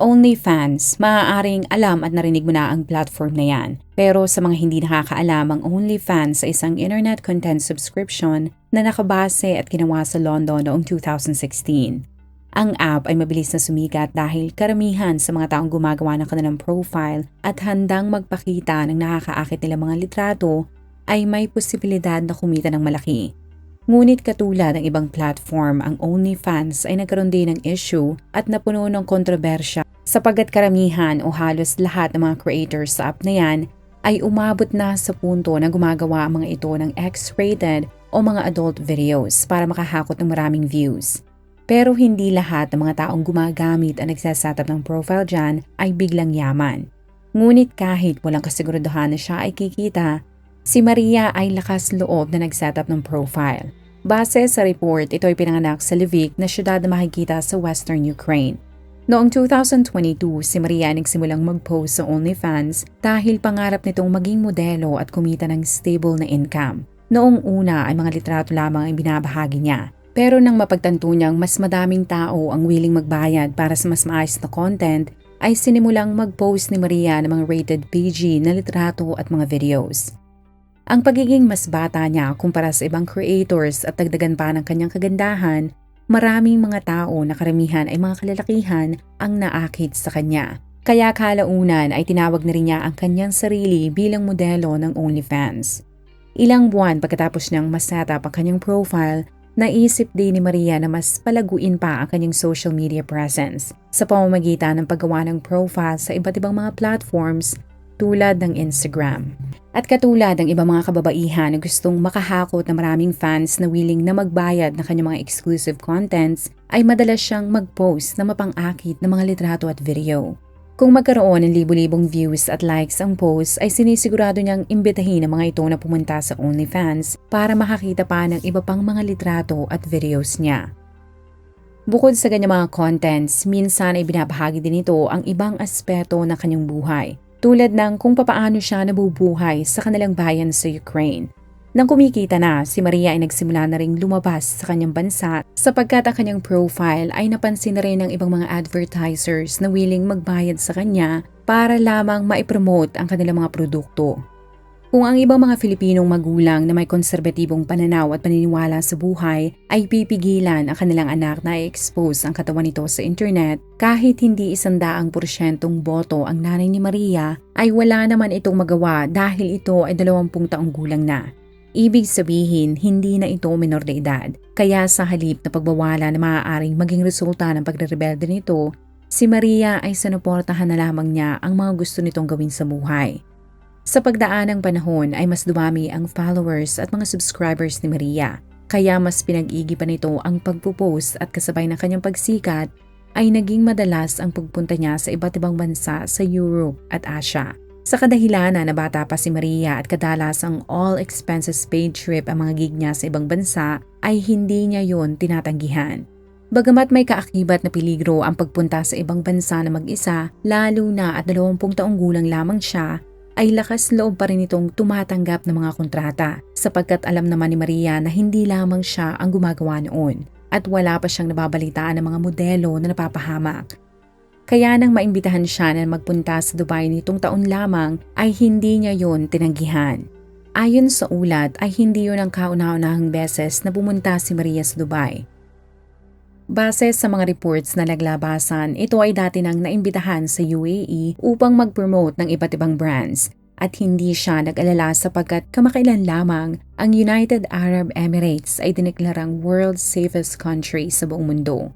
OnlyFans, maaaring alam at narinig mo na ang platform na yan. Pero sa mga hindi nakakaalam, ang OnlyFans ay isang internet content subscription na nakabase at ginawa sa London noong 2016. Ang app ay mabilis na sumikat dahil karamihan sa mga taong gumagawa ng kanilang profile at handang magpakita ng nakakaakit nilang mga litrato ay may posibilidad na kumita ng malaki. Ngunit katulad ng ibang platform, ang OnlyFans ay nagkaroon din ng issue at napuno ng kontrobersya Sapagat karamihan o halos lahat ng mga creators sa app na yan ay umabot na sa punto na gumagawa ang mga ito ng X-rated o mga adult videos para makahakot ng maraming views. Pero hindi lahat ng mga taong gumagamit at nagsasetup ng profile dyan ay biglang yaman. Ngunit kahit walang kasiguraduhan na siya ay kikita, si Maria ay lakas loob na nagsetup ng profile. Base sa report, ito ay pinanganak sa Lviv na syudad na makikita sa western Ukraine. Noong 2022, si Maria nagsimulang mag-post sa OnlyFans dahil pangarap nitong maging modelo at kumita ng stable na income. Noong una ay mga litrato lamang ang binabahagi niya. Pero nang mapagtanto niyang mas madaming tao ang willing magbayad para sa mas maayos na content, ay sinimulang mag-post ni Maria ng mga rated PG na litrato at mga videos. Ang pagiging mas bata niya kumpara sa ibang creators at dagdagan pa ng kanyang kagandahan Maraming mga tao na karamihan ay mga kalalakihan ang naakit sa kanya. Kaya kalaunan ay tinawag na rin niya ang kanyang sarili bilang modelo ng OnlyFans. Ilang buwan pagkatapos niyang masetap ang kanyang profile, naisip din ni Maria na mas palaguin pa ang kanyang social media presence sa pamamagitan ng paggawa ng profile sa iba't ibang mga platforms tulad ng Instagram. At katulad ng ibang mga kababaihan na gustong makahakot ng maraming fans na willing na magbayad ng kanyang mga exclusive contents, ay madalas siyang mag-post na mapang-akit ng mga litrato at video. Kung magkaroon ng libu-libong views at likes ang post, ay sinisigurado niyang imbitahin ang mga ito na pumunta sa OnlyFans para makakita pa ng iba pang mga litrato at videos niya. Bukod sa kanyang mga contents, minsan ay binabahagi din ito ang ibang aspeto ng kanyang buhay tulad ng kung papaano siya nabubuhay sa kanilang bayan sa Ukraine. Nang kumikita na, si Maria ay nagsimula na ring lumabas sa kanyang bansa sapagkat ang kanyang profile ay napansin na rin ng ibang mga advertisers na willing magbayad sa kanya para lamang maipromote ang kanilang mga produkto. Kung ang ibang mga Filipinong magulang na may konserbatibong pananaw at paniniwala sa buhay ay pipigilan ang kanilang anak na i-expose ang katawan nito sa internet, kahit hindi isandaang porsyentong boto ang nanay ni Maria, ay wala naman itong magawa dahil ito ay 20 taong gulang na. Ibig sabihin, hindi na ito minor de edad. Kaya sa halip na pagbawala na maaaring maging resulta ng pagre-rebelde nito, si Maria ay sinuportahan na lamang niya ang mga gusto nitong gawin sa buhay. Sa pagdaan ng panahon ay mas dumami ang followers at mga subscribers ni Maria. Kaya mas pinag-igipan nito ang pagpo-post at kasabay ng kanyang pagsikat ay naging madalas ang pagpunta niya sa iba't ibang bansa sa Europe at Asia. Sa kadahilanan na bata pa si Maria at kadalas ang all expenses paid trip ang mga gig niya sa ibang bansa ay hindi niya yon tinatanggihan. Bagamat may kaakibat na peligro ang pagpunta sa ibang bansa na mag-isa, lalo na at 20 taong gulang lamang siya, ay lakas loob pa rin itong tumatanggap ng mga kontrata sapagkat alam naman ni Maria na hindi lamang siya ang gumagawa noon at wala pa siyang nababalitaan ng mga modelo na napapahamak. Kaya nang maimbitahan siya na magpunta sa Dubai nitong taon lamang ay hindi niya yon tinanggihan. Ayon sa ulat ay hindi yon ang kauna-unahang beses na pumunta si Maria sa Dubai. Base sa mga reports na naglabasan, ito ay dati nang naimbitahan sa UAE upang mag-promote ng iba't ibang brands at hindi siya nag-alala sapagkat kamakailan lamang ang United Arab Emirates ay dineklarang world's safest country sa buong mundo.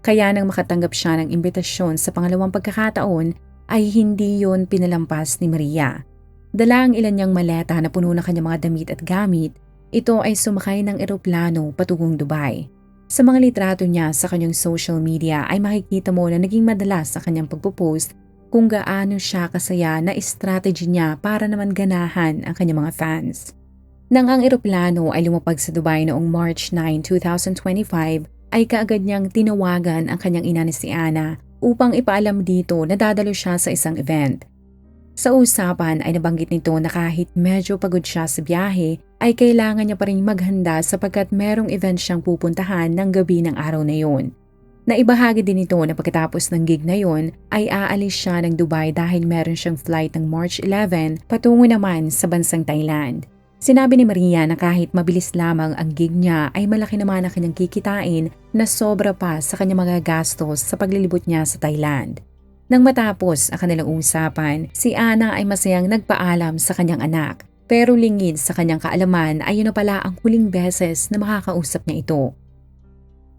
Kaya nang makatanggap siya ng imbitasyon sa pangalawang pagkakataon ay hindi yon pinalampas ni Maria. Dala ang ilan niyang maleta na puno ng kanyang mga damit at gamit, ito ay sumakay ng eroplano patungong Dubai. Sa mga litrato niya sa kanyang social media ay makikita mo na naging madalas sa kanyang pagpo-post kung gaano siya kasaya na strategy niya para naman ganahan ang kanyang mga fans. Nang ang eroplano ay lumapag sa Dubai noong March 9, 2025, ay kaagad niyang tinawagan ang kanyang ina ni si Ana upang ipaalam dito na dadalo siya sa isang event. Sa usapan ay nabanggit nito na kahit medyo pagod siya sa biyahe, ay kailangan niya pa rin maghanda sapagkat merong event siyang pupuntahan ng gabi ng araw na yun. Naibahagi din ito na pagkatapos ng gig na yon ay aalis siya ng Dubai dahil meron siyang flight ng March 11 patungo naman sa bansang Thailand. Sinabi ni Maria na kahit mabilis lamang ang gig niya ay malaki naman ang kanyang kikitain na sobra pa sa kanyang mga gastos sa paglilibot niya sa Thailand. Nang matapos ang kanilang usapan, si Ana ay masayang nagpaalam sa kanyang anak pero lingid sa kanyang kaalaman ay yun na pala ang huling beses na makakausap niya ito.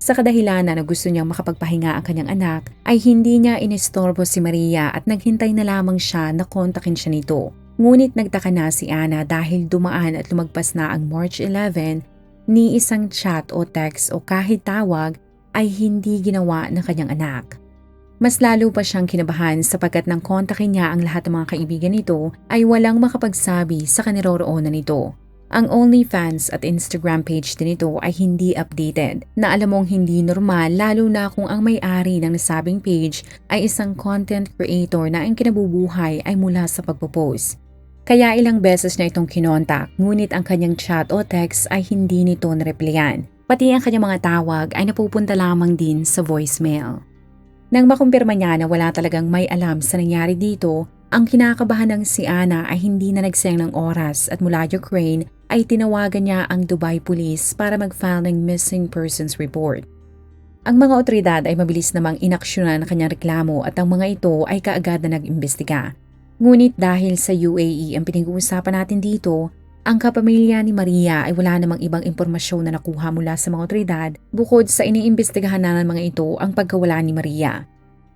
Sa kadahilanan na gusto niyang makapagpahinga ang kanyang anak, ay hindi niya inistorbo si Maria at naghintay na lamang siya na kontakin siya nito. Ngunit nagtaka na si Ana dahil dumaan at lumagpas na ang March 11, ni isang chat o text o kahit tawag ay hindi ginawa ng kanyang anak. Mas lalo pa siyang kinabahan sapagkat nang kontakin niya ang lahat ng mga kaibigan nito ay walang makapagsabi sa kaniroroonan nito. Ang OnlyFans at Instagram page din ito ay hindi updated na alam mong hindi normal lalo na kung ang may-ari ng nasabing page ay isang content creator na ang kinabubuhay ay mula sa pagpo-post. Kaya ilang beses na itong kinontak ngunit ang kanyang chat o text ay hindi nito nareplyan. Pati ang kanyang mga tawag ay napupunta lamang din sa voicemail. Nang makumpirma niya na wala talagang may alam sa nangyari dito, ang kinakabahan ng si Ana ay hindi na nagsayang ng oras at mula Ukraine ay tinawagan niya ang Dubai Police para mag-file ng missing persons report. Ang mga otoridad ay mabilis namang inaksyonan ang kanyang reklamo at ang mga ito ay kaagad na nag-imbestiga. Ngunit dahil sa UAE ang pinag-uusapan natin dito, ang kapamilya ni Maria ay wala namang ibang impormasyon na nakuha mula sa mga otoridad bukod sa iniimbestigahan na ng mga ito ang pagkawala ni Maria.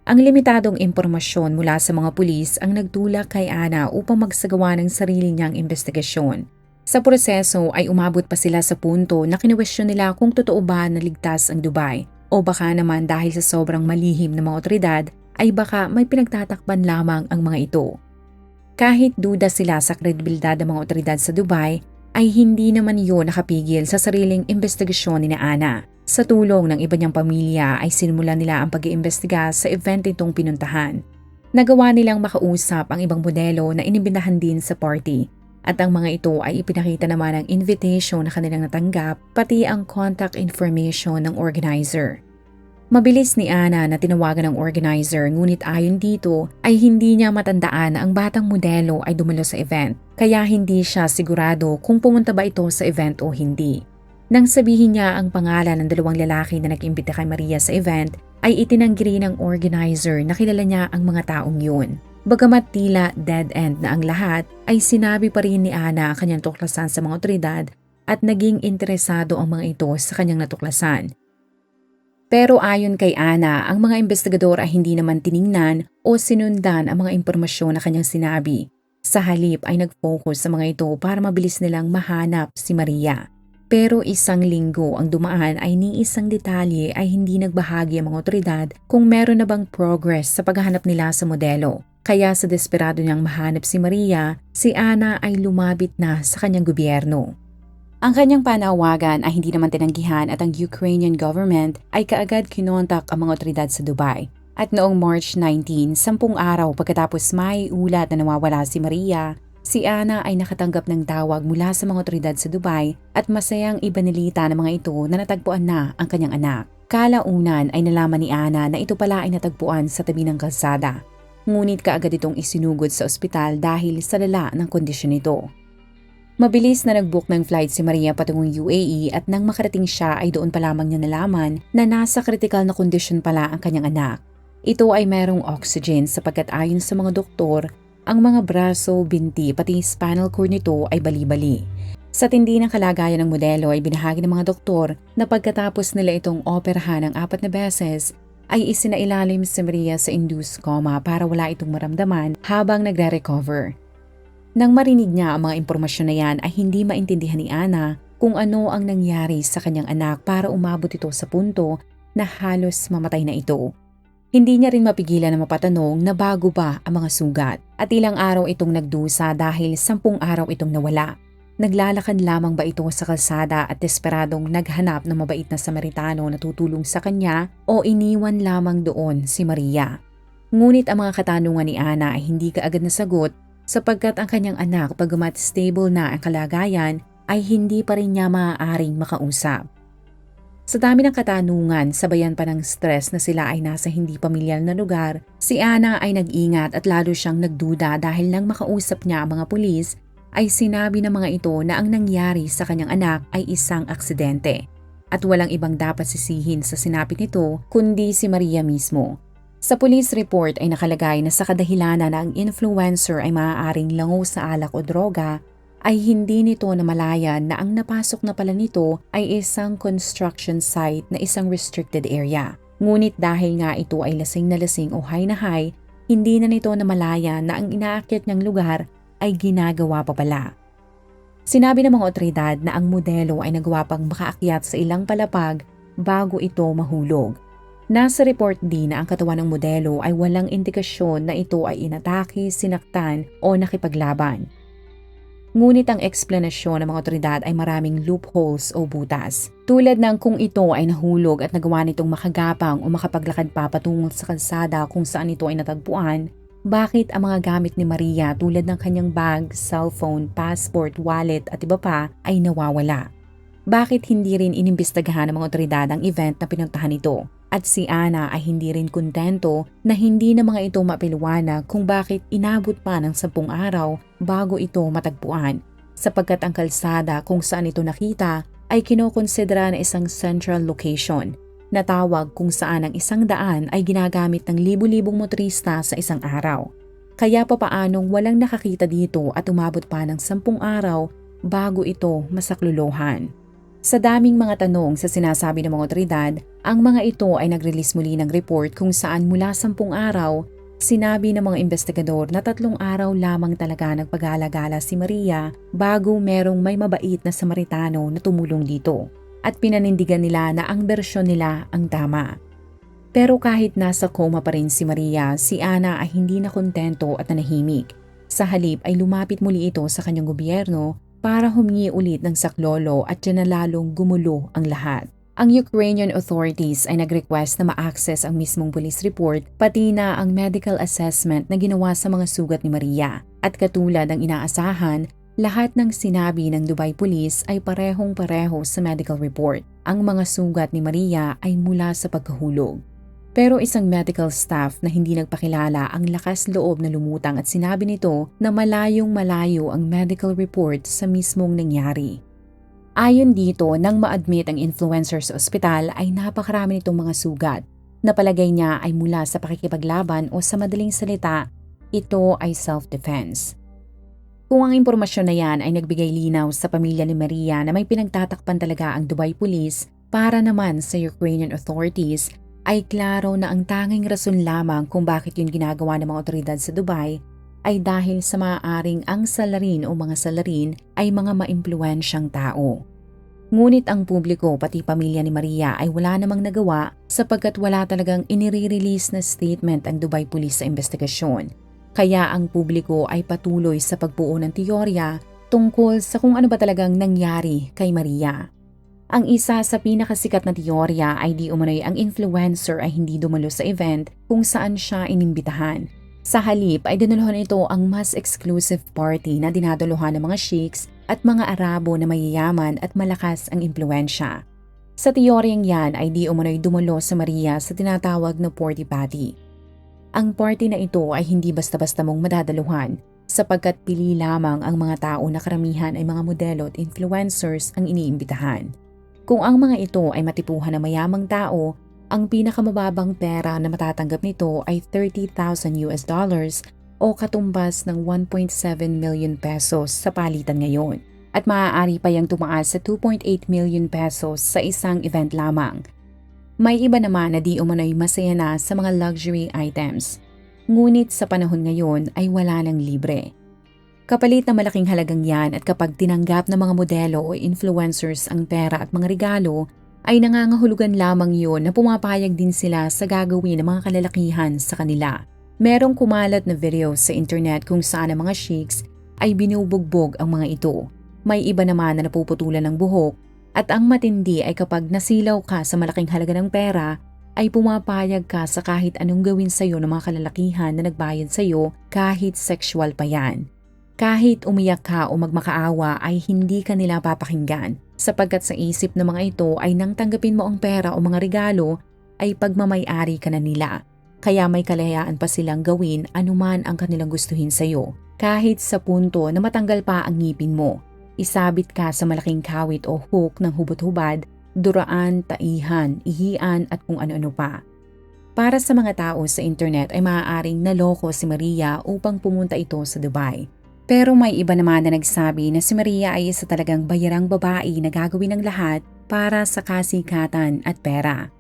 Ang limitadong impormasyon mula sa mga pulis ang nagtulak kay Ana upang magsagawa ng sarili niyang investigasyon. Sa proseso ay umabot pa sila sa punto na kinwestiyon nila kung totoo ba na ligtas ang Dubai o baka naman dahil sa sobrang malihim ng mga otoridad ay baka may pinagtatakpan lamang ang mga ito. Kahit duda sila sa kredibilidad ng mga otoridad sa Dubai, ay hindi naman iyon nakapigil sa sariling investigasyon ni na Ana. Sa tulong ng iba niyang pamilya ay sinimula nila ang pag-iimbestiga sa event itong pinuntahan. Nagawa nilang makausap ang ibang modelo na inibindahan din sa party at ang mga ito ay ipinakita naman ang invitation na kanilang natanggap pati ang contact information ng organizer. Mabilis ni Ana na tinawagan ng organizer ngunit ayon dito ay hindi niya matandaan na ang batang modelo ay dumalo sa event kaya hindi siya sigurado kung pumunta ba ito sa event o hindi. Nang sabihin niya ang pangalan ng dalawang lalaki na nag-imbita kay Maria sa event ay itinanggi rin ng organizer na kilala niya ang mga taong yun. Bagamat tila dead end na ang lahat, ay sinabi pa rin ni Ana ang kanyang tuklasan sa mga otoridad at naging interesado ang mga ito sa kanyang natuklasan. Pero ayon kay Ana, ang mga investigador ay hindi naman tiningnan o sinundan ang mga impormasyon na kanyang sinabi. Sa halip ay nag-focus sa mga ito para mabilis nilang mahanap si Maria. Pero isang linggo ang dumaan ay ni isang detalye ay hindi nagbahagi ang mga otoridad kung meron na bang progress sa paghahanap nila sa modelo. Kaya sa desperado niyang mahanap si Maria, si Ana ay lumabit na sa kanyang gobyerno. Ang kanyang panawagan ay hindi naman tinanggihan at ang Ukrainian government ay kaagad kinontak ang mga otoridad sa Dubai. At noong March 19, sampung araw pagkatapos may ulat na nawawala si Maria, si Ana ay nakatanggap ng tawag mula sa mga otoridad sa Dubai at masayang ibanilita ng mga ito na natagpuan na ang kanyang anak. Kalaunan ay nalaman ni Ana na ito pala ay natagpuan sa tabi ng kalsada. Ngunit kaagad itong isinugod sa ospital dahil sa lala ng kondisyon nito. Mabilis na nag-book ng flight si Maria patungong UAE at nang makarating siya ay doon pa lamang niya nalaman na nasa critical na kondisyon pala ang kanyang anak. Ito ay mayroong oxygen sapagkat ayon sa mga doktor, ang mga braso, binti pati spinal cord nito ay bali-bali. Sa tindi ng kalagayan ng modelo ay binahagi ng mga doktor na pagkatapos nila itong operahan ng apat na beses ay isinailalim si Maria sa induced coma para wala itong maramdaman habang nagre-recover. Nang marinig niya ang mga impormasyon na yan ay hindi maintindihan ni Ana kung ano ang nangyari sa kanyang anak para umabot ito sa punto na halos mamatay na ito. Hindi niya rin mapigilan na mapatanong na bago ba ang mga sugat at ilang araw itong nagdusa dahil sampung araw itong nawala. Naglalakad lamang ba ito sa kalsada at desperadong naghanap ng mabait na Samaritano na tutulong sa kanya o iniwan lamang doon si Maria? Ngunit ang mga katanungan ni Ana ay hindi kaagad nasagot sapagkat ang kanyang anak pagamat stable na ang kalagayan ay hindi pa rin niya maaaring makausap. Sa dami ng katanungan, sabayan pa ng stress na sila ay nasa hindi pamilyar na lugar, si Ana ay nag-ingat at lalo siyang nagduda dahil nang makausap niya ang mga pulis, ay sinabi ng mga ito na ang nangyari sa kanyang anak ay isang aksidente at walang ibang dapat sisihin sa sinapit nito kundi si Maria mismo. Sa police report ay nakalagay na sa kadahilanan na ang influencer ay maaaring lango sa alak o droga ay hindi nito namalayan na ang napasok na pala nito ay isang construction site na isang restricted area. Ngunit dahil nga ito ay lasing na lasing o high na high, hindi na nito namalayan na ang inaakyat niyang lugar ay ginagawa pa pala. Sinabi ng mga otoridad na ang modelo ay nagawa pang makaakyat sa ilang palapag bago ito mahulog. Nasa report din na ang katawan ng modelo ay walang indikasyon na ito ay inatake, sinaktan o nakipaglaban. Ngunit ang eksplanasyon ng mga otoridad ay maraming loopholes o butas. Tulad ng kung ito ay nahulog at nagawa nitong makagapang o makapaglakad pa patungo sa kalsada kung saan ito ay natagpuan, bakit ang mga gamit ni Maria tulad ng kanyang bag, cellphone, passport, wallet at iba pa ay nawawala? Bakit hindi rin inimbestagahan ng mga otoridad ang event na pinuntahan nito? At si Ana ay hindi rin kontento na hindi na mga ito mapiliwanag kung bakit inabot pa ng sampung araw bago ito matagpuan sapagkat ang kalsada kung saan ito nakita ay kinokonsidera na isang central location na tawag kung saan ang isang daan ay ginagamit ng libu-libong motorista sa isang araw. Kaya papaanong walang nakakita dito at umabot pa ng sampung araw bago ito masakluluhan. Sa daming mga tanong sa sinasabi ng mga otoridad, ang mga ito ay nag-release muli ng report kung saan mula sampung araw, sinabi ng mga investigador na tatlong araw lamang talaga nagpagala-gala si Maria bago merong may mabait na Samaritano na tumulong dito at pinanindigan nila na ang bersyon nila ang tama. Pero kahit nasa coma pa rin si Maria, si Ana ay hindi na kontento at nanahimik. Sa halip ay lumapit muli ito sa kanyang gobyerno para humingi ulit ng saklolo at dyan na lalong gumulo ang lahat. Ang Ukrainian authorities ay nag-request na ma-access ang mismong police report pati na ang medical assessment na ginawa sa mga sugat ni Maria. At katulad ng inaasahan, lahat ng sinabi ng Dubai Police ay parehong-pareho sa medical report. Ang mga sugat ni Maria ay mula sa pagkahulog. Pero isang medical staff na hindi nagpakilala ang lakas loob na lumutang at sinabi nito na malayong malayo ang medical report sa mismong nangyari. Ayon dito, nang ma-admit ang influencer sa ospital ay napakarami nitong mga sugat. Napalagay niya ay mula sa pakikipaglaban o sa madaling salita, ito ay self-defense. Kung ang impormasyon na yan ay nagbigay linaw sa pamilya ni Maria na may pinagtatakpan talaga ang Dubai Police para naman sa Ukrainian authorities ay klaro na ang tanging rason lamang kung bakit yun ginagawa ng mga otoridad sa Dubai ay dahil sa maaaring ang salarin o mga salarin ay mga maimpluwensyang tao. Ngunit ang publiko pati pamilya ni Maria ay wala namang nagawa sapagkat wala talagang inire-release na statement ang Dubai Police sa investigasyon. Kaya ang publiko ay patuloy sa pagbuo ng teorya tungkol sa kung ano ba talagang nangyari kay Maria. Ang isa sa pinakasikat na teorya ay di umano'y ang influencer ay hindi dumalo sa event kung saan siya inimbitahan. Sa halip ay dinuluhan ito ang mas exclusive party na dinaduluhan ng mga sheiks at mga Arabo na mayayaman at malakas ang impluensya. Sa teoryang yan ay di umano'y dumulo sa Maria sa tinatawag na Porty Party. Ang party na ito ay hindi basta-basta mong madadaluhan sapagkat pili lamang ang mga tao na karamihan ay mga modelo at influencers ang iniimbitahan. Kung ang mga ito ay matipuhan na mayamang tao, ang pinakamababang pera na matatanggap nito ay 30,000 US dollars o katumbas ng 1.7 million pesos sa palitan ngayon. At maaari pa yang tumaas sa 2.8 million pesos sa isang event lamang. May iba naman na di umano'y masaya na sa mga luxury items. Ngunit sa panahon ngayon ay wala nang libre. Kapalit na malaking halagang yan at kapag tinanggap ng mga modelo o influencers ang pera at mga regalo, ay nangangahulugan lamang yon na pumapayag din sila sa gagawin ng mga kalalakihan sa kanila. Merong kumalat na video sa internet kung saan ang mga sheiks ay binubugbog ang mga ito. May iba naman na napuputulan ng buhok at ang matindi ay kapag nasilaw ka sa malaking halaga ng pera ay pumapayag ka sa kahit anong gawin sa'yo ng mga kalalakihan na nagbayad sa'yo kahit sexual pa yan. Kahit umiyak ka o magmakaawa ay hindi ka nila papakinggan sapagkat sa isip ng mga ito ay nang tanggapin mo ang pera o mga regalo ay pagmamayari ka na nila. Kaya may kalayaan pa silang gawin anuman ang kanilang gustuhin sa'yo kahit sa punto na matanggal pa ang ngipin mo. Isabit ka sa malaking kawit o hook ng hubot-hubad, duraan, taihan, ihian at kung ano-ano pa. Para sa mga tao sa internet ay maaaring naloko si Maria upang pumunta ito sa Dubai. Pero may iba naman na nagsabi na si Maria ay isa talagang bayarang babae na gagawin ng lahat para sa kasikatan at pera.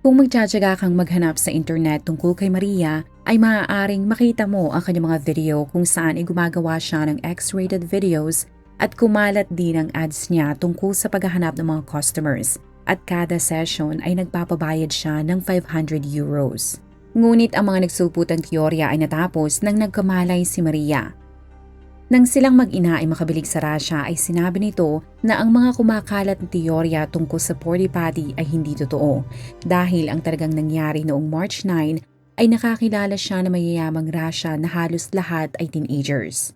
Kung magtsatsaga kang maghanap sa internet tungkol kay Maria, ay maaaring makita mo ang kanyang mga video kung saan ay gumagawa siya ng X-rated videos at kumalat din ang ads niya tungkol sa paghahanap ng mga customers. At kada session ay nagpapabayad siya ng 500 euros. Ngunit ang mga nagsulputang teorya ay natapos nang nagkamalay si Maria. Nang silang mag-ina ay makabilig sa Russia ay sinabi nito na ang mga kumakalat na teorya tungkol sa Porty Patty ay hindi totoo dahil ang talagang nangyari noong March 9 ay nakakilala siya na mayayamang Russia na halos lahat ay teenagers.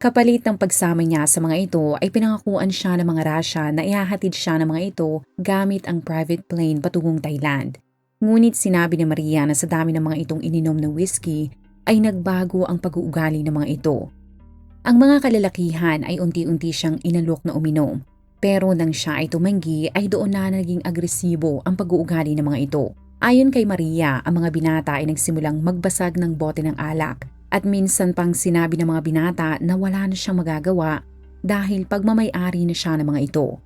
Kapalit ng pagsama niya sa mga ito ay pinangakuan siya ng mga Russia na ihahatid siya ng mga ito gamit ang private plane patungong Thailand. Ngunit sinabi ni Maria na sa dami ng mga itong ininom na whiskey ay nagbago ang pag-uugali ng mga ito. Ang mga kalalakihan ay unti-unti siyang inalok na uminom. Pero nang siya ay tumanggi ay doon na naging agresibo ang pag-uugali ng mga ito. Ayon kay Maria, ang mga binata ay nagsimulang magbasag ng bote ng alak at minsan pang sinabi ng mga binata na wala na siyang magagawa dahil pagmamayari na siya ng mga ito.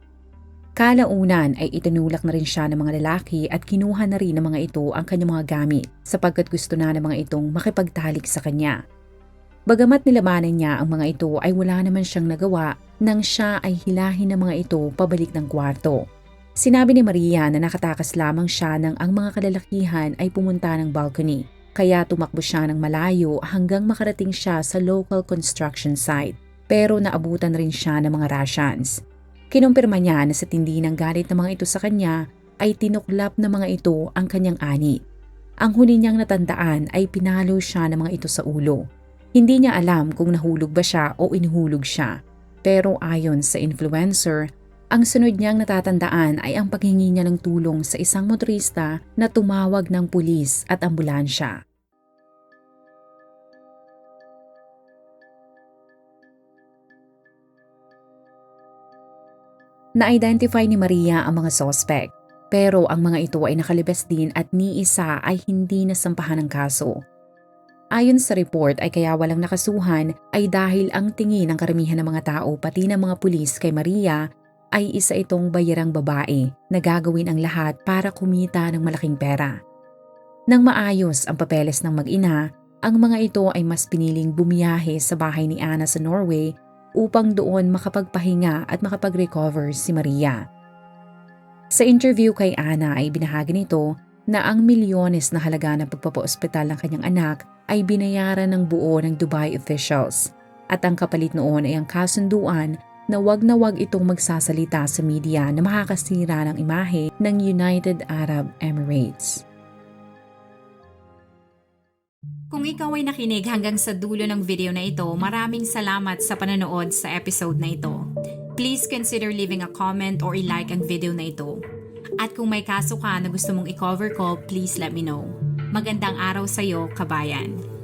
Kalaunan ay itinulak na rin siya ng mga lalaki at kinuha na rin ng mga ito ang kanyang mga gamit sapagkat gusto na ng mga itong makipagtalik sa kanya. Bagamat nilabanan niya ang mga ito ay wala naman siyang nagawa nang siya ay hilahin ng mga ito pabalik ng kwarto. Sinabi ni Maria na nakatakas lamang siya nang ang mga kalalakihan ay pumunta ng balcony kaya tumakbo siya ng malayo hanggang makarating siya sa local construction site pero naabutan rin siya ng mga Russians. Kinumpirma niya na sa tindi ng galit ng mga ito sa kanya ay tinuklap ng mga ito ang kanyang ani. Ang huli niyang natandaan ay pinalo siya ng mga ito sa ulo. Hindi niya alam kung nahulog ba siya o inuhulog siya. Pero ayon sa influencer, ang sunod niyang natatandaan ay ang paghingi niya ng tulong sa isang motorista na tumawag ng pulis at ambulansya. Na-identify ni Maria ang mga suspect, pero ang mga ito ay nakalibes din at ni isa ay hindi nasampahan ng kaso. Ayon sa report ay kaya walang nakasuhan ay dahil ang tingin ng karamihan ng mga tao pati ng mga pulis kay Maria ay isa itong bayarang babae na gagawin ang lahat para kumita ng malaking pera. Nang maayos ang papeles ng mag-ina, ang mga ito ay mas piniling bumiyahe sa bahay ni Anna sa Norway upang doon makapagpahinga at makapag-recover si Maria. Sa interview kay Anna ay binahagi nito na ang milyones na halaga ng pagpapa-ospital ng kanyang anak ay binayaran ng buo ng Dubai officials. At ang kapalit noon ay ang kasunduan na wag na wag itong magsasalita sa media na makakasira ng imahe ng United Arab Emirates. Kung ikaw ay nakinig hanggang sa dulo ng video na ito, maraming salamat sa panonood sa episode na ito. Please consider leaving a comment or i-like ang video na ito. At kung may kaso ka na gusto mong i-cover ko, please let me know. Magandang araw sa'yo, kabayan.